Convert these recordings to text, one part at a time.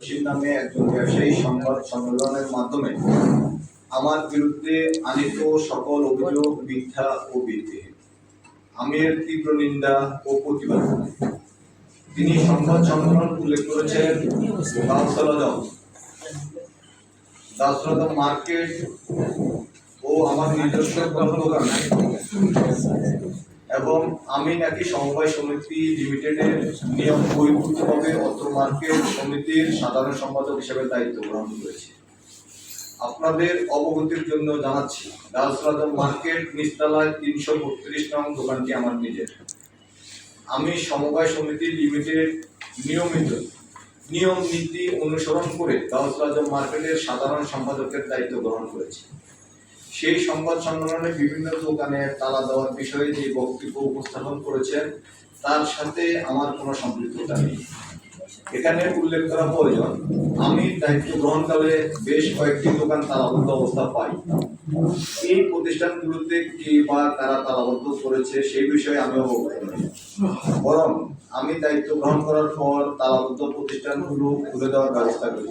রশিদ নামে একজন ব্যবসায়ী সংবাদ সম্মেলনের মাধ্যমে আমার বিরুদ্ধে আনিত সকল অভিযোগ, মিথ্যা ও ভিত্তিহীন আমি এর তীব্র নিন্দা ও প্রতিবাদ তিনি সংবাদ সম্মেলন উল্লেখ করেছেন দাসলাদম দাসলাদম মার্কেট ও আমার নিজস্ব নাই। এবং আমি নাকি সমবায় সমিতি লিমিটেডের নিয়ম বহির্ভূতভাবে অত্র মার্কেট সমিতির সাধারণ সম্পাদক হিসেবে দায়িত্ব গ্রহণ করেছি। আপনাদের অবগতির জন্য জানাচ্ছি, দাসরাদম মার্কেট নিচতলায় তিনশো বত্রিশ নং দোকানটি আমার নিজের। আমি সমবায় সমিতি লিমিটেড নিয়মিত নিয়ম নীতি অনুসরণ করে দাউসরাজম মার্কেটের সাধারণ সম্পাদকের দায়িত্ব গ্রহণ করেছি। সেই সংবাদ সম্মেলনে বিভিন্ন দোকানে তালা দেওয়ার বিষয়ে যে বক্তব্য উপস্থাপন করেছেন, তার সাথে আমার কোনো সম্পৃক্ততা নেই। এখানে উল্লেখ করা প্রয়োজন, আমি দায়িত্ব গ্রহণকালে বেশ কয়েকটি দোকান তালাবদ্ধ অবস্থা পাই। এই প্রতিষ্ঠানগুলোতে কে বা তারা তালাবদ্ধ করেছে সেই বিষয়ে আমি অবগত নই। বরং আমি দায়িত্ব গ্রহণ করার পর তালাবদ্ধ প্রতিষ্ঠানগুলো খুলে দেওয়ার ব্যবস্থা করি।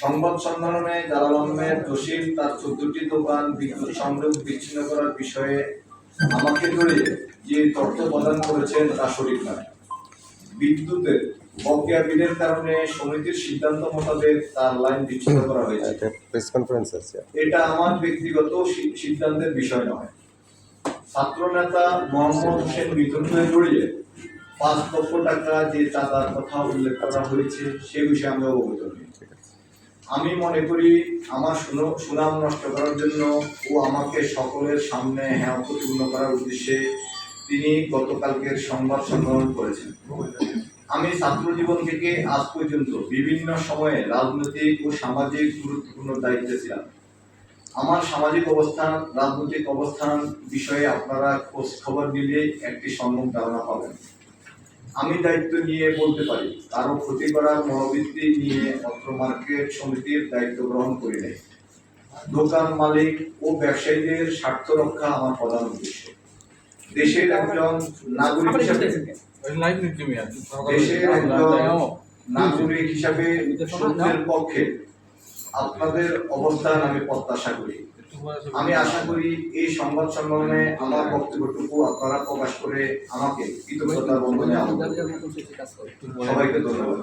সংবাদ সম্মেলনে জালাল আহমেদ জসিম তার চোদ্দটি দোকান বিদ্যুৎ সংযোগ বিচ্ছিন্ন করার বিষয়ে আমাকে ধরে যে তথ্য প্রদান করেছেন তা সঠিক নয়। বিদ্যুতের বকেয়া বিলের কারণে সমিতির সিদ্ধান্ত মোতাবেক তার লাইন বিচ্ছিন্ন করা হয়েছে। প্রেস কনফারেন্স আছে এটা আমার ব্যক্তিগত সিদ্ধান্তের বিষয় নয়। ছাত্র নেতা মোহাম্মদ হোসেন বিতর্কে জড়িয়ে পাঁচ লক্ষ টাকা যে চাঁদার কথা উল্লেখ করা হয়েছে সে বিষয়ে আমরা অবগত নই। আমি মনে করি আমার সুন- সুনাম নষ্ট করার জন্য ও আমাকে সকলের সামনে হ্যাঁ প্রতিপূর্ণ করার উদ্দেশ্যে তিনি গতকালকের সংবাদ সম্মেলন করেছেন। আমি ছাত্র জীবন থেকে আজ পর্যন্ত বিভিন্ন সময়ে রাজনৈতিক ও সামাজিক গুরুত্বপূর্ণ দায়িত্বে ছিলাম। আমার সামাজিক অবস্থান, রাজনৈতিক অবস্থান বিষয়ে আপনারা খোঁজ খবর নিলে একটি সম্মুখ ধারণা পাবেন। আমি দায়িত্ব নিয়ে বলতে পারি কারও ক্ষতি করার মনোবৃত্তি নিয়ে অত্র মার্কেট সমিতির দায়িত্ব গ্রহণ করি নাই। দোকান মালিক ও ব্যবসায়ীদের স্বার্থ রক্ষা আমার প্রধান উদ্দেশ্য। দেশের একজন নাগরিক হিসেবে দেশের একজন নাগরিক হিসাবে পক্ষে আপনাদের অবস্থান আমি প্রত্যাশা করি। আমি আশা করি এই সংবাদ সম্মেলনে আমার বক্তব্যটুকু আপনারা প্রকাশ করে আমাকে কৃতজ্ঞতা সবাইকে ধন্যবাদ।